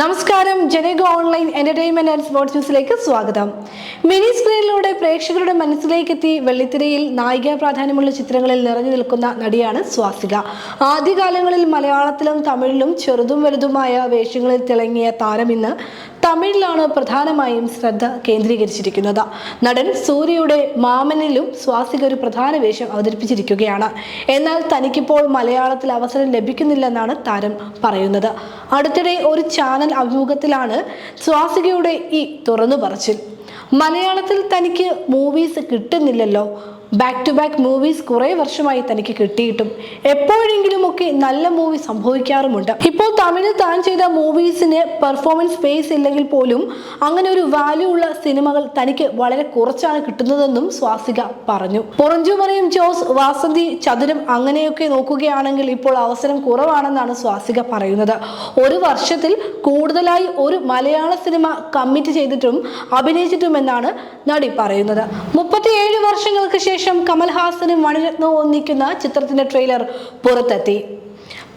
നമസ്കാരം. Janaka online entertainment and sports ന്യൂസിലേക്ക് സ്വാഗതം. മിനി സ്ക്രീനിലൂടെ പ്രേക്ഷകരുടെ മനസ്സിലേക്ക് എത്തി വെള്ളിത്തിരയിൽ നായിക പ്രാധാന്യമുള്ള ചിത്രങ്ങളിൽ നിറഞ്ഞു നിൽക്കുന്ന നടിയാണ് സ്വാസിക. ആദ്യകാലങ്ങളിൽ മലയാളത്തിലും തമിഴിലും ചെറുതും വലുതുമായ വേഷങ്ങളിൽ തിളങ്ങിയ താരം ഇന്ന് തമിഴിലാണ് പ്രധാനമായും ശ്രദ്ധ കേന്ദ്രീകരിച്ചിരിക്കുന്നത്. നടൻ സൂര്യയുടെ മാമനിലും സ്വാസിക ഒരു പ്രധാന വേഷം അവതരിപ്പിച്ചിരിക്കുകയാണ്. എന്നാൽ തനിക്കിപ്പോൾ മലയാളത്തിൽ അവസരം ലഭിക്കുന്നില്ലെന്നാണ് താരം പറയുന്നത്. അടുത്തിടെ ഒരു ചാനൽ അഭിമുഖത്തിലാണ് സ്വാസികയുടെ ഈ തുറന്നു പറച്ചിൽ മലയാളത്തിൽ തനിക്ക് മൂവീസ് കിട്ടുന്നില്ലല്ലോ. ബാക്ക് ടു ബാക്ക് മൂവീസ് കുറേ വർഷമായി തനിക്ക് കിട്ടിയിട്ടും എപ്പോഴെങ്കിലുമൊക്കെ നല്ല മൂവി സംഭവിക്കാറുമുണ്ട്. ഇപ്പോൾ തമിഴ് താൻ ചെയ്ത മൂവീസിന് പെർഫോമൻസ് സ്പേസ് ഇല്ലെങ്കിൽ പോലും അങ്ങനെ ഒരു വാല്യൂ ഉള്ള സിനിമകൾ തനിക്ക് വളരെ കുറച്ചാണ് കിട്ടുന്നതെന്നും സ്വാസിക പറഞ്ഞു. പൊറഞ്ചുമറയും ജോസ് വാസന്തി ചതുരം അങ്ങനെയൊക്കെ നോക്കുകയാണെങ്കിൽ ഇപ്പോൾ അവസരം കുറവാണെന്നാണ് സ്വാസിക പറയുന്നത്. ഒരു വർഷത്തിൽ കൂടുതലായി ഒരു മലയാള സിനിമ കമ്മിറ്റ് ചെയ്തിട്ടും അഭിനയിച്ചിട്ടുമെന്നാണ് നടി പറയുന്നത്. മുപ്പത്തിയേഴ് വർഷങ്ങൾക്ക് ശേഷം കമൽഹാസനും മണിരത്നവും ഒന്നിക്കുന്ന ചിത്രത്തിന്റെ ട്രെയിലർ പുറത്തെത്തി.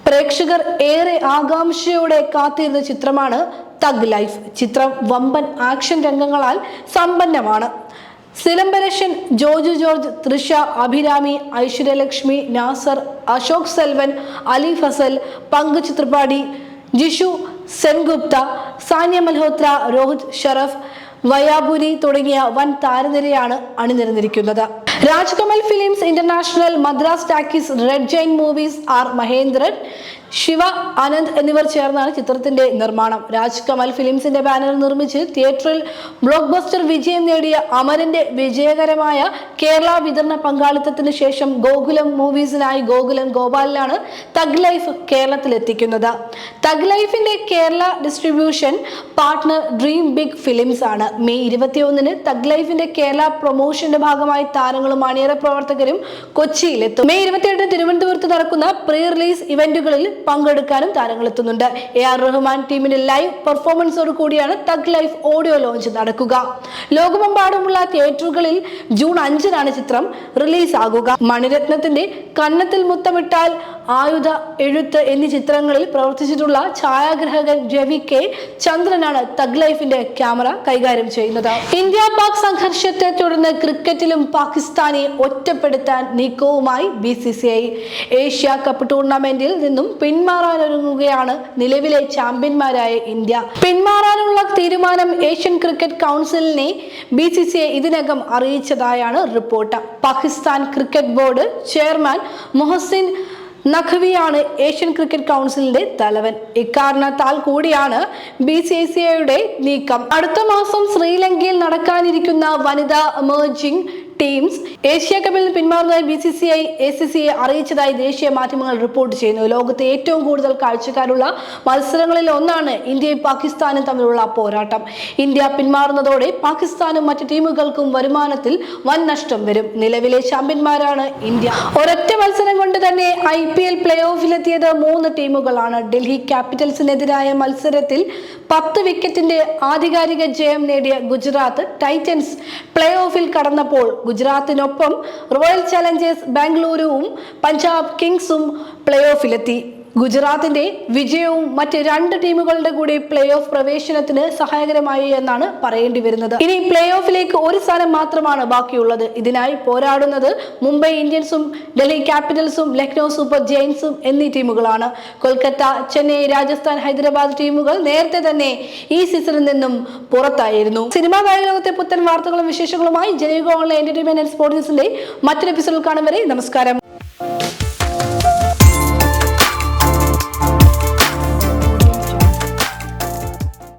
പ്രേക്ഷകർ ഏറെ ആകാംക്ഷയോടെ കാത്തിരുന്ന ചിത്രമാണ് തഗ് ലൈഫ്. ചിത്രം വമ്പൻ ആക്ഷൻ രംഗങ്ങളാൽ സമ്പന്നമാണ്. സിലംബരേഷൻ ജോജു ജോർജ് തൃഷ അഭിരാമി ഐശ്വര്യലക്ഷ്മി നാസർ അശോക് സെൽവൻ അലി ഫസൽ പങ്കജ് ത്രിപാഠി ജിഷു സെൻഗുപ്ത സാനിയ മൽഹോത്ര രോഹിത് ഷറഫ് വയാപുരി തുടങ്ങിയ വൻ താരനിരയാണ് അണിനിരന്നിരിക്കുന്നത്. Rajkamal films international Madras talkies red giant movies R Mahendran Siva Ananth എന്നിവർ ചേർന്നാണ് ചിത്രത്തിന്റെ നിർമ്മാണം. രാജ്കമൽ ഫിലിംസിന്റെ ബാനറിൽ നിർമ്മിച്ച് തിയേറ്ററിൽ ബ്ലോക്ക് ബസ്റ്റർ വിജയം നേടിയ അമരന്റെ വിജയകരമായ കേരള വിതരണ പങ്കാളിത്തത്തിന് ശേഷം ഗോകുലം മൂവീസിനായി ഗോകുലം ഗോപാലിലാണ് തഗ് ലൈഫ് കേരളത്തിലെത്തിക്കുന്നത്. തഗ് ലൈഫിന്റെ Kerala distribution partner dream big films ആണ്. മെയ് ഇരുപത്തിയൊന്നിന് തഗ് ലൈഫിന്റെ കേരള പ്രൊമോഷന്റെ ഭാഗമായി താരങ്ങളും അണിയറ പ്രവർത്തകരും കൊച്ചിയിലെത്തും. മെയ് ഇരുപത്തിയെട്ട് തിരുവനന്തപുരത്ത് നടക്കുന്ന പ്രീ റിലീസ് ഇവന്റുകളിൽ പങ്കെടുക്കാനും താരങ്ങൾ എത്തുന്നുണ്ട് എ ആർ റഹ്മാൻ ടീമിന്റെ ലൈവ് പെർഫോമൻസോട് കൂടിയാണ് തഗ് ലൈഫ് ഓഡിയോ ലോഞ്ച് നടക്കുക. ലോകമെമ്പാടുമുള്ള തിയേറ്ററുകളിൽ ജൂൺ അഞ്ചിനാണ് ചിത്രം റിലീസ് ആകുക മണിരത്നത്തിന്റെ കന്നത്തിൽ മുത്തമിട്ടാൽ ആയുധ എഴുത്ത് എന്നീ ചിത്രങ്ങളിൽ പ്രവർത്തിച്ചിട്ടുള്ള ഛായാഗ്രഹകൻ രവി കെ ചന്ദ്രനാണ് തഗ് ലൈഫിന്റെ ക്യാമറ കൈകാര്യം ചെയ്യുന്നത്. ഇന്ത്യ പാക് സംഘർഷത്തെ തുടർന്ന് ക്രിക്കറ്റിലും പാകിസ്ഥാനെ ഒറ്റപ്പെടുത്താൻ നീക്കവുമായി B C C I. Asia cup tournament നിന്നും പിന്മാറാനൊരുങ്ങുകയാണ് നിലവിലെ ചാമ്പ്യന്മാരായ ഇന്ത്യ. പിന്മാറാനുള്ള തീരുമാനം ഏഷ്യൻ ക്രിക്കറ്റ് കൗൺസിലിനെ ബി സി സി ഐ ഇതിനകം അറിയിച്ചതായാണ് report. Pakistan cricket board chairman Mohsin നഖ്വിയാണ് Asian cricket കൗൺസിലിന്റെ തലവൻ. ഇക്കാരണത്താൽ കൂടിയാണ് ബി സി സി ഐയുടെ നീക്കം. അടുത്ത മാസം ശ്രീലങ്കയിൽ നടക്കാനിരിക്കുന്ന വനിതാ എമേർജിംഗ് ടീംസ്. ഏഷ്യ കപ്പിൽ നിന്ന് പിന്മാറുന്നതായി B C C I A C C I അറിയിച്ചതായി ദേശീയ മാധ്യമങ്ങൾ റിപ്പോർട്ട് ചെയ്യുന്നു. ലോകത്തെ ഏറ്റവും കൂടുതൽ കാഴ്ചക്കാരുള്ള മത്സരങ്ങളിൽ ഒന്നാണ് ഇന്ത്യയും പാകിസ്ഥാനും തമ്മിലുള്ള പോരാട്ടം. ഇന്ത്യ പിന്മാറുന്നതോടെ പാകിസ്ഥാനും മറ്റ് ടീമുകൾക്കും വരുമാനത്തിൽ വൻ നഷ്ടം വരും. നിലവിലെ ചാമ്പ്യന്മാരാണ് ഇന്ത്യ. ഒരൊറ്റ മത്സരം കൊണ്ട് തന്നെ ഐ പി എൽ പ്ലേ ഓഫിലെത്തിയത് മൂന്ന് ടീമുകളാണ്. ഡൽഹി ക്യാപിറ്റൽസിനെതിരായ മത്സരത്തിൽ പത്ത് വിക്കറ്റിന്റെ ആധികാരിക ജയം നേടിയ ഗുജറാത്ത് ടൈറ്റൻസ് പ്ലേ ഓഫിൽ കടന്നപ്പോൾ ഗുജറാത്തിനൊപ്പം റോയൽ ചലഞ്ചേഴ്സ് ബാംഗ്ലൂരുവും പഞ്ചാബ് കിങ്സും പ്ലേ ഓഫിലെത്തി. ഗുജറാത്തിന്റെ വിജയവും മറ്റ് രണ്ട് ടീമുകളുടെ കൂടി പ്ലേ ഓഫ് പ്രവേശനത്തിന് സഹായകരമായി എന്നാണ് പറയേണ്ടി വരുന്നത്. ഇനി പ്ലേ ഓഫിലേക്ക് ഒരു സ്ഥാനം മാത്രമാണ് ബാക്കിയുള്ളത്. ഇതിനായി പോരാടുന്നത് മുംബൈ ഇന്ത്യൻസും ഡൽഹി ക്യാപിറ്റൽസും ലക്നൗ സൂപ്പർ ജയൻസും എന്നീ ടീമുകളാണ്. കൊൽക്കത്ത ചെന്നൈ രാജസ്ഥാൻ ഹൈദരാബാദ് ടീമുകൾ നേരത്തെ തന്നെ ഈ സീസണിൽ നിന്നും പുറത്തായിരുന്നു. സിനിമാ കായിക ലോകത്തെ പുത്തൻ വാർത്തകളും വിശേഷങ്ങളുമായി ജനയുഗ ഓൺലൈൻ എന്റർടൈൻമെന്റ് ആൻഡ് സ്പോർട്സിന്റെ മറ്റൊരു എപ്പിസോഡിൽ കാണും വരെ നമസ്കാരം.